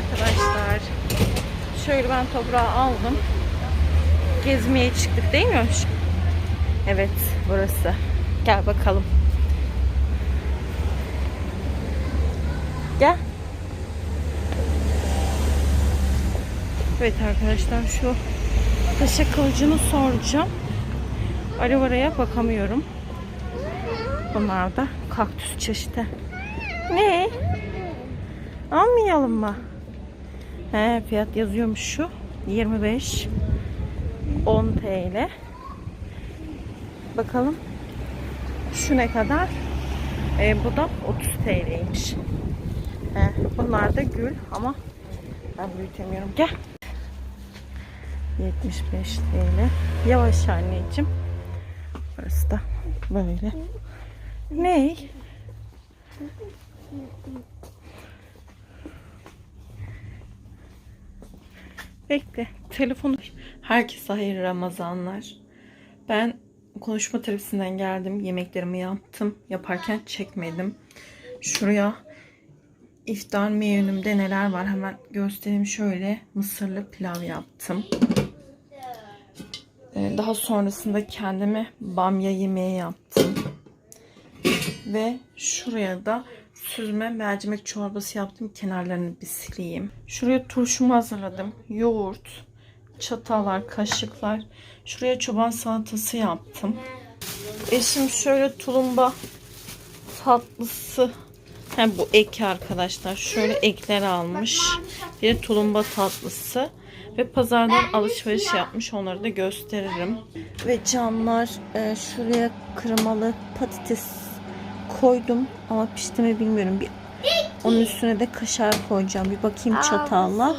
arkadaşlar. Şöyle ben toprağı aldım. Gezmeye çıktık değil mi? Evet burası. Gel bakalım. Gel. Evet arkadaşlar şu paşa kılıcını soracağım. Aravaraya bakamıyorum. Bunlar da kaktüs çeşidi. Ne? Almayalım mı? He, fiyat yazıyormuş şu. 25 10 TL. Bakalım. Şu ne kadar? Ee, bu da 30 TL'ymiş. He, bunlar da gül ama ben büyütemiyorum. Gel. 75 TL. Yavaş anneciğim. Burası da böyle. Ne? Bekle. Telefonu. Herkese hayırlı Ramazanlar. Ben konuşma terapisinden geldim. Yemeklerimi yaptım. Yaparken çekmedim. Şuraya iftar menümde neler var hemen göstereyim. Şöyle mısırlı pilav yaptım. Ee, Daha sonrasında kendime bamya yemeği yaptım. Ve şuraya da süzme mercimek çorbası yaptım. Kenarlarını bir sileyim. Şuraya turşumu hazırladım. Yoğurt, çatallar, kaşıklar. Şuraya çoban salatası yaptım. Eşim şöyle tulumba tatlısı. Hem bu ek arkadaşlar. Şöyle ekler almış. Bir de tulumba tatlısı. Ve pazardan alışveriş yapmış. Onları da gösteririm. Ve camlar e, şuraya kırmalı patates koydum. Ama pişti mi bilmiyorum. Bir, onun üstüne de kaşar koyacağım. Bir bakayım çatalla.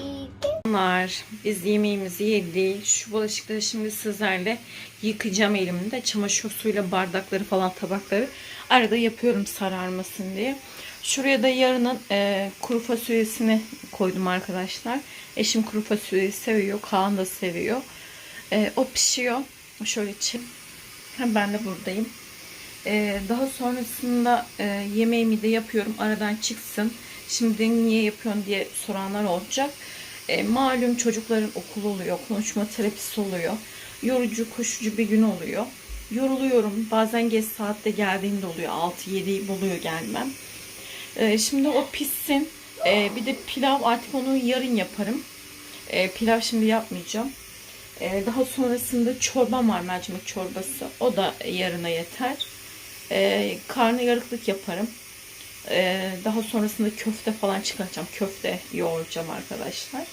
Bunlar biz yemeğimizi yedik. Şu bulaşıkları şimdi sizlerle yıkayacağım elimde. Çamaşır suyuyla bardakları falan tabakları arada yapıyorum sararmasın diye. Şuraya da yarının e, kuru fasulyesini koydum arkadaşlar. Eşim kuru fasulyeyi seviyor. Kaan da seviyor. E, o pişiyor. Şöyle için. Hem ben de buradayım. E, daha sonrasında e, yemeğimi de yapıyorum. Aradan çıksın. Şimdi niye yapıyorsun diye soranlar olacak. E, malum çocukların okulu oluyor. Konuşma terapisi oluyor. Yorucu, koşucu bir gün oluyor. Yoruluyorum. Bazen geç saatte geldiğimde oluyor. 6-7'yi buluyor gelmem. E, şimdi o pişsin. E, bir de pilav artık onu yarın yaparım. Pilav şimdi yapmayacağım. Daha sonrasında çorbam var mercimek çorbası. O da yarına yeter. E, karnı yarıklık yaparım. E, daha sonrasında köfte falan çıkaracağım. Köfte yoğuracağım arkadaşlar.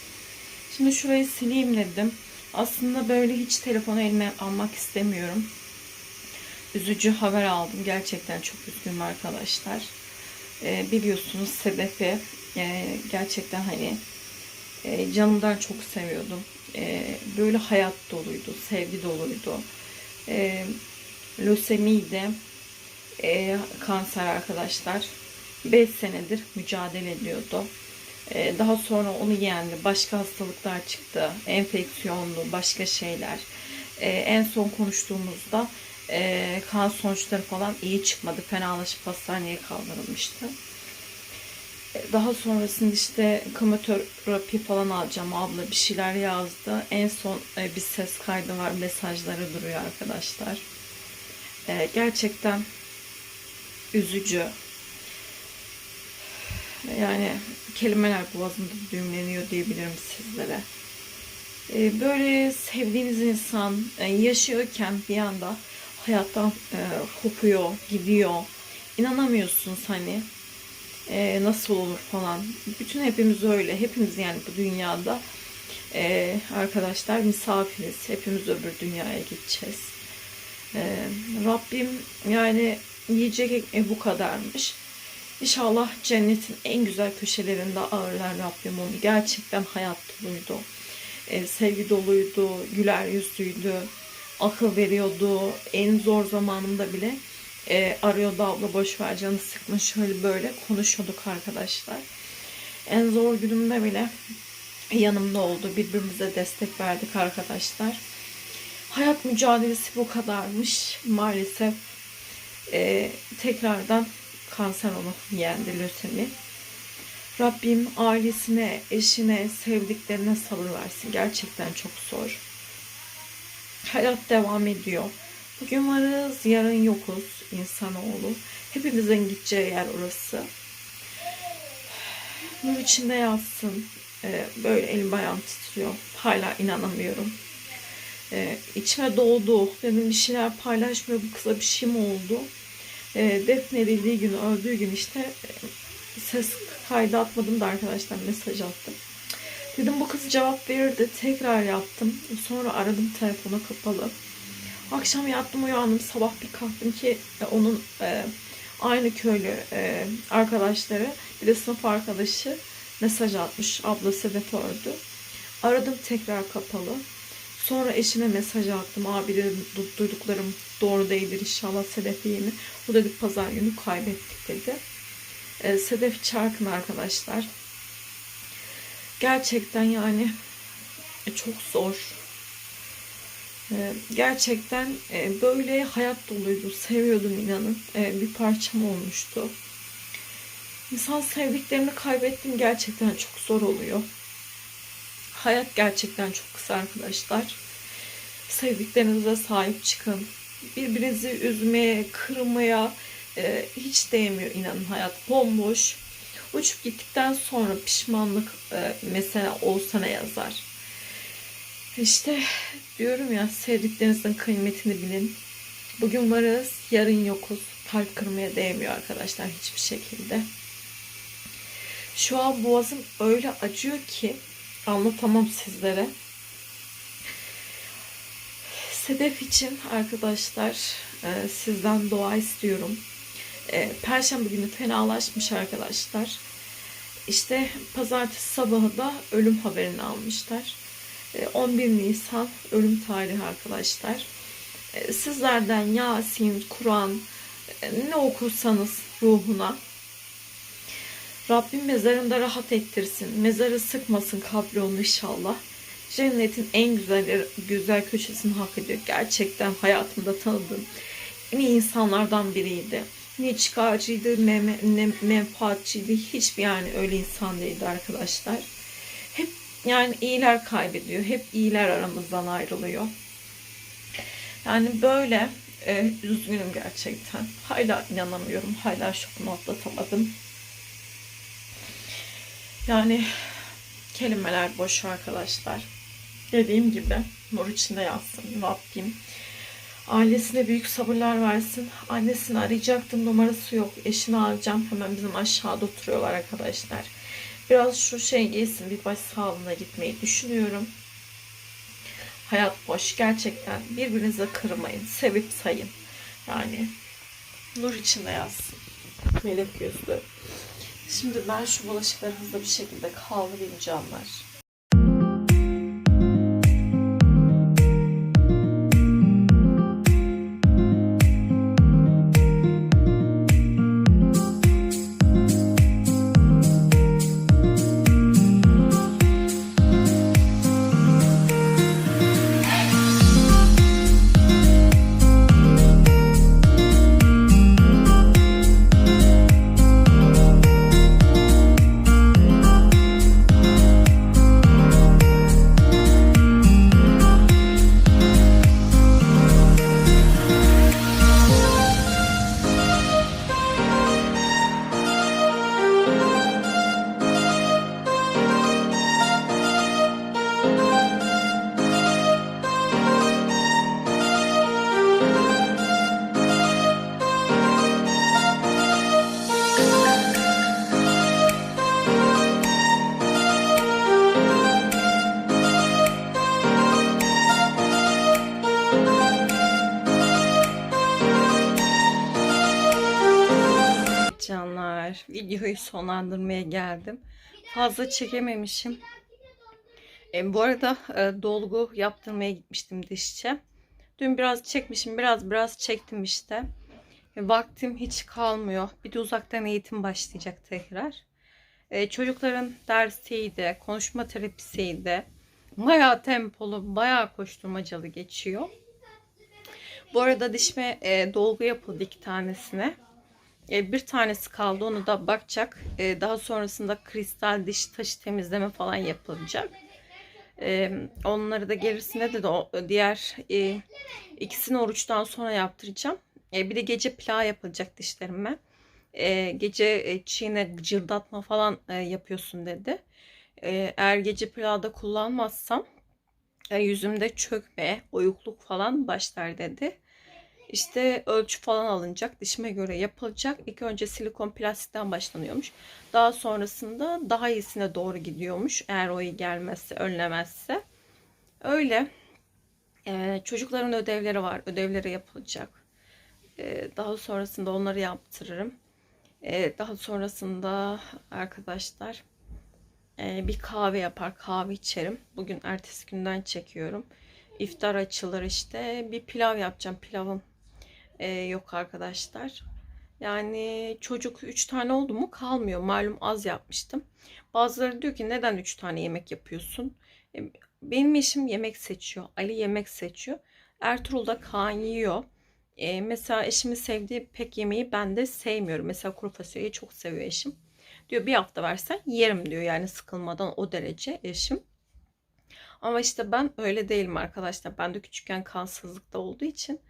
Şimdi şurayı sileyim dedim. Aslında böyle hiç telefonu elime almak istemiyorum. Üzücü haber aldım. Gerçekten çok üzgünüm arkadaşlar. E, biliyorsunuz sebebi e, gerçekten hani e, canımdan çok seviyordum. E, böyle hayat doluydu, sevgi doluydu. E, lösemiydi, e, kanser arkadaşlar. 5 senedir mücadele ediyordu. E, daha sonra onu yendi. Başka hastalıklar çıktı. Enfeksiyonlu, başka şeyler. E, en son konuştuğumuzda e, kan sonuçları falan iyi çıkmadı. Fenalaşıp hastaneye kaldırılmıştı. Daha sonrasında işte kemoterapi falan alacağım. Abla bir şeyler yazdı. En son e, bir ses kaydı var. Mesajları duruyor arkadaşlar. E, gerçekten üzücü. Yani kelimeler boğazımda düğümleniyor diyebilirim sizlere. E, böyle sevdiğiniz insan e, yaşıyorken bir anda hayattan e, kopuyor, gidiyor. İnanamıyorsunuz hani e, nasıl olur falan. Bütün hepimiz öyle. Hepimiz yani bu dünyada arkadaşlar misafiriz. Hepimiz öbür dünyaya gideceğiz. Rabbim yani yiyecek e, bu kadarmış. İnşallah cennetin en güzel köşelerinde ağırlar Rabbim onu. Gerçekten hayat doluydu. E, sevgi doluydu, güler yüzlüydü, akıl veriyordu. En zor zamanımda bile e, arıyordu abla boş canı sıkma şöyle böyle konuşuyorduk arkadaşlar. En zor günümde bile yanımda oldu. Birbirimize destek verdik arkadaşlar. Hayat mücadelesi bu kadarmış. Maalesef e, tekrardan kanser onu yendi lösemi. Rabbim ailesine, eşine, sevdiklerine sabır versin. Gerçekten çok zor. Hayat devam ediyor. Bugün varız, yarın yokuz insanoğlu. Hepimizin gideceği yer orası. Nur içinde yazsın. Ee, böyle elim ayağım titriyor. Hala inanamıyorum. Ee, içime doldu. Dedim bir şeyler paylaşmıyor. Bu kıza bir şey mi oldu? Ee, defnedildiği gün, öldüğü gün işte e, ses kaydı atmadım da arkadaşlar mesaj attım. Dedim bu kız cevap verirdi. Tekrar yaptım. Sonra aradım telefona kapalı. Akşam yattım uyandım. Sabah bir kalktım ki e, onun e, aynı köylü e, arkadaşları bir de sınıf arkadaşı mesaj atmış. Abla Sedef öldü. Aradım tekrar kapalı. Sonra eşime mesaj attım. Abi dedim du- duyduklarım doğru değildir inşallah Sedef iyi mi? O dedi pazar günü kaybettik dedi. E, Sedef Çarkın arkadaşlar. Gerçekten yani e, çok zor. E, gerçekten e, böyle hayat doluydu. Seviyordum inanın. E, bir parçam olmuştu. İnsan sevdiklerini kaybettim gerçekten çok zor oluyor. Hayat gerçekten çok kısa arkadaşlar. Sevdiklerinize sahip çıkın. Birbirinizi üzmeye, kırmaya e, hiç değmiyor inanın hayat. Bomboş. Uçup gittikten sonra pişmanlık e, mesela olsa ne yazar? İşte diyorum ya sevdiklerinizin kıymetini bilin. Bugün varız, yarın yokuz. Kalp kırmaya değmiyor arkadaşlar hiçbir şekilde. Şu an boğazım öyle acıyor ki anlatamam sizlere. Sedef için arkadaşlar e, sizden dua istiyorum. E, Perşembe günü fenalaşmış arkadaşlar. İşte pazartesi sabahı da ölüm haberini almışlar. E, 11 Nisan ölüm tarihi arkadaşlar. E, Sizlerden Yasin, Kur'an e, ne okursanız ruhuna Rabbim mezarında rahat ettirsin. Mezarı sıkmasın kabri onu inşallah. Cennetin en güzel güzel köşesini hak ediyor. Gerçekten hayatımda tanıdığım en iyi insanlardan biriydi. Ne çıkarcıydı ne, ne menfaatçiydi. Hiçbir yani öyle insan değildi arkadaşlar. Hep yani iyiler kaybediyor. Hep iyiler aramızdan ayrılıyor. Yani böyle e, üzgünüm gerçekten. Hala inanamıyorum. Hala şokumu atlatamadım. Yani kelimeler boş arkadaşlar. Dediğim gibi nur içinde yazsın Rabbim. Ailesine büyük sabırlar versin. Annesini arayacaktım numarası yok. Eşini arayacağım. Hemen bizim aşağıda oturuyorlar arkadaşlar. Biraz şu şey gelsin bir baş sağlığına gitmeyi düşünüyorum. Hayat boş gerçekten. Birbirinize kırmayın. Sevip sayın. Yani nur içinde yazsın. Melek gözlü. Şimdi ben şu bulaşıkları hızlı bir şekilde kaldırayım canlar. Videoyu sonlandırmaya geldim. Fazla çekememişim. E, bu arada e, dolgu yaptırmaya gitmiştim dişçe. Dün biraz çekmişim, biraz biraz çektim işte. E, vaktim hiç kalmıyor. Bir de uzaktan eğitim başlayacak tekrar. E, çocukların dersiydi, konuşma terapisiydi. Bayağı tempolu, bayağı koşturmacalı geçiyor. Bu arada dişime e, dolgu yapıldı iki tanesine. E, bir tanesi kaldı onu da bakacak. E, daha sonrasında kristal diş taşı temizleme falan yapılacak. E, onları da gerisinde de, diğer ikisini oruçtan sonra yaptıracağım. Bir de gece plağı yapılacak dişlerime. Gece çiğne gıcırdatma falan yapıyorsun dedi. Eğer gece plağı da kullanmazsam yüzümde çökme, oyukluk falan başlar dedi. İşte ölçü falan alınacak, dişime göre yapılacak. İlk önce silikon plastikten başlanıyormuş. Daha sonrasında daha iyisine doğru gidiyormuş. Eğer o iyi gelmezse, önlemezse. Öyle. Ee, çocukların ödevleri var. Ödevleri yapılacak. Ee, daha sonrasında onları yaptırırım. Ee, daha sonrasında arkadaşlar e, bir kahve yapar, kahve içerim. Bugün ertesi günden çekiyorum. İftar açılır işte. Bir pilav yapacağım. Pilavım e, yok arkadaşlar. Yani çocuk 3 tane oldu mu kalmıyor. Malum az yapmıştım. Bazıları diyor ki neden 3 tane yemek yapıyorsun? E, benim eşim yemek seçiyor. Ali yemek seçiyor. Ertuğrul da Kaan yiyor. E, mesela eşimin sevdiği pek yemeği ben de sevmiyorum. Mesela kuru fasulyeyi çok seviyor eşim. Diyor bir hafta versen yerim diyor. Yani sıkılmadan o derece eşim. Ama işte ben öyle değilim arkadaşlar. Ben de küçükken kansızlıkta olduğu için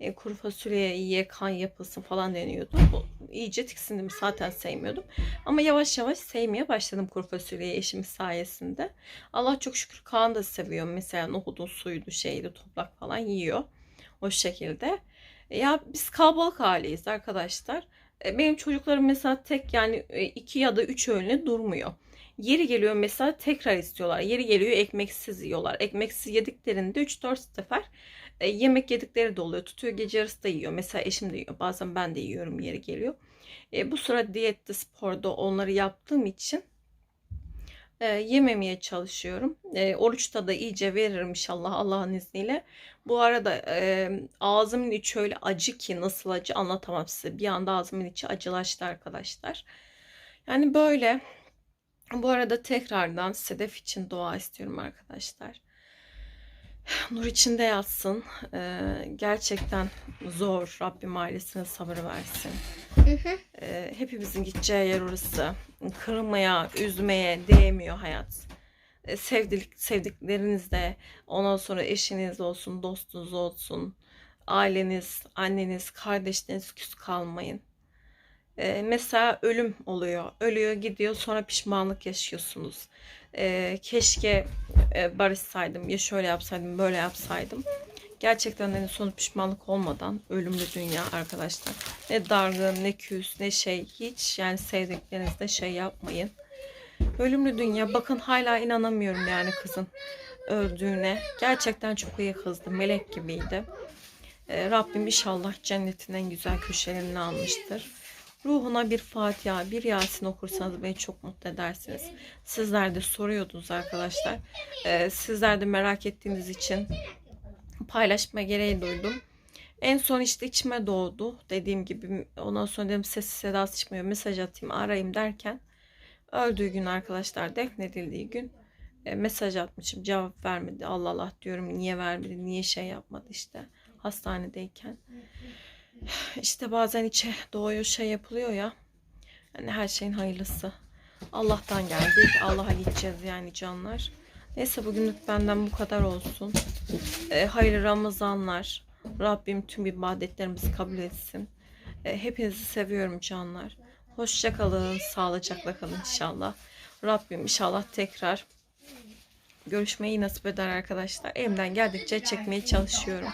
e, kuru fasulyeye ye kan yapılsın falan deniyordu. Bu, iyice tiksindim zaten sevmiyordum. Ama yavaş yavaş sevmeye başladım kuru fasulyeyi eşimiz sayesinde. Allah çok şükür Kaan da seviyor. Mesela nohudun suyuydu şeydi toprak falan yiyor. O şekilde. E, ya biz kalabalık aileyiz arkadaşlar. E, benim çocuklarım mesela tek yani e, iki ya da üç öğüne durmuyor. Yeri geliyor mesela tekrar istiyorlar. Yeri geliyor ekmeksiz yiyorlar. Ekmeksiz yediklerinde 3-4 sefer e, yemek yedikleri de oluyor. Tutuyor gece yarısı da yiyor. Mesela eşim de yiyor. Bazen ben de yiyorum yeri geliyor. E, bu sıra diyette sporda onları yaptığım için e, yememeye çalışıyorum. E, oruçta da iyice veririm inşallah Allah'ın izniyle. Bu arada e, ağzımın içi öyle acı ki nasıl acı anlatamam size. Bir anda ağzımın içi acılaştı arkadaşlar. Yani böyle. Bu arada tekrardan Sedef için dua istiyorum arkadaşlar. Nur içinde yatsın. Ee, gerçekten zor. Rabbim ailesine sabır versin. Ee, hepimizin gideceği yer orası. Kırmaya, üzmeye değmiyor hayat. Ee, sevdik, sevdiklerinizle, ondan sonra eşiniz olsun, dostunuz olsun, aileniz, anneniz, kardeşleriniz küs kalmayın. Ee, mesela ölüm oluyor. Ölüyor gidiyor sonra pişmanlık yaşıyorsunuz. Ee, keşke e, barışsaydım ya şöyle yapsaydım böyle yapsaydım. Gerçekten hani sonu pişmanlık olmadan ölümlü dünya arkadaşlar. Ne dargın ne küs ne şey hiç yani sevdiklerinizde şey yapmayın. Ölümlü dünya bakın hala inanamıyorum yani kızın öldüğüne. Gerçekten çok iyi kızdı. Melek gibiydi. Rabbim inşallah cennetin en güzel köşelerini almıştır. Ruhuna bir Fatiha, bir Yasin okursanız beni çok mutlu edersiniz. Sizler de soruyordunuz arkadaşlar. Ee, sizler de merak ettiğiniz için paylaşma gereği duydum. En son işte içime doğdu. Dediğim gibi ondan sonra dedim sesi sedası çıkmıyor. Mesaj atayım arayayım derken öldüğü gün arkadaşlar defnedildiği gün e, mesaj atmışım. Cevap vermedi. Allah Allah diyorum. Niye vermedi? Niye şey yapmadı işte hastanedeyken. İşte bazen içe doğuyor şey yapılıyor ya. Yani her şeyin hayırlısı. Allah'tan geldik. Allah'a gideceğiz yani canlar. Neyse bugünlük benden bu kadar olsun. E, hayırlı Ramazanlar. Rabbim tüm ibadetlerimizi kabul etsin. E, hepinizi seviyorum canlar. Hoşça kalın, sağlıcakla kalın inşallah. Rabbim inşallah tekrar görüşmeyi nasip eder arkadaşlar. Elimden geldikçe çekmeye çalışıyorum.